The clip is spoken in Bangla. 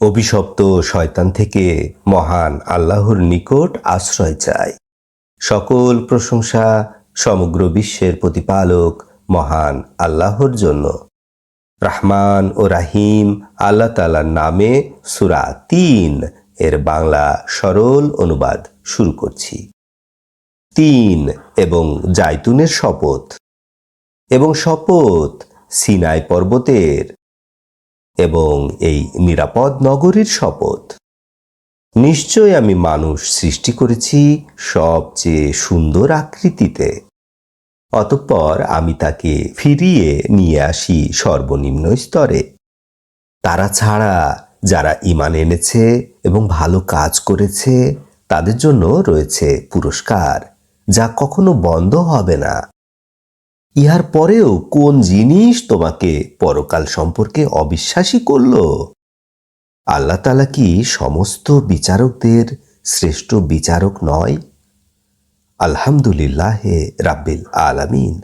অভিশপ্ত শয়তান থেকে মহান আল্লাহর নিকট আশ্রয় চাই। সকল প্রশংসা সমগ্র বিশ্বের প্রতিপালক মহান আল্লাহর জন্য। রাহমান ও রাহিম আল্লাহ তালার নামে সুরা তিন এর বাংলা সরল অনুবাদ শুরু করছি। তিন এবং জাইতুনের শপথ। এবং শপথ সিনাই পর্বতের এবং এই নিরাপদ নগরীর শপথ। নিশ্চয় আমি মানুষ সৃষ্টি করেছি সবচেয়ে সুন্দর আকৃতিতে। অতঃপর আমি তাকে ফিরিয়ে নিয়ে আসি সর্বনিম্ন স্তরে। তারা ছাড়া যারা ইমান এনেছে এবং ভালো কাজ করেছে, তাদের জন্য রয়েছে পুরস্কার, যা কখনো বন্ধ হবে না। ইহার পরেও কোন জিনিস তোমাকে পরকাল সম্পর্কে অবিশ্বাসী করল? আল্লাহ তালা কি সমস্ত বিচারকদের শ্রেষ্ঠ বিচারক নয়? আলহামদুলিল্লাহ রাব্বিল আলামিন।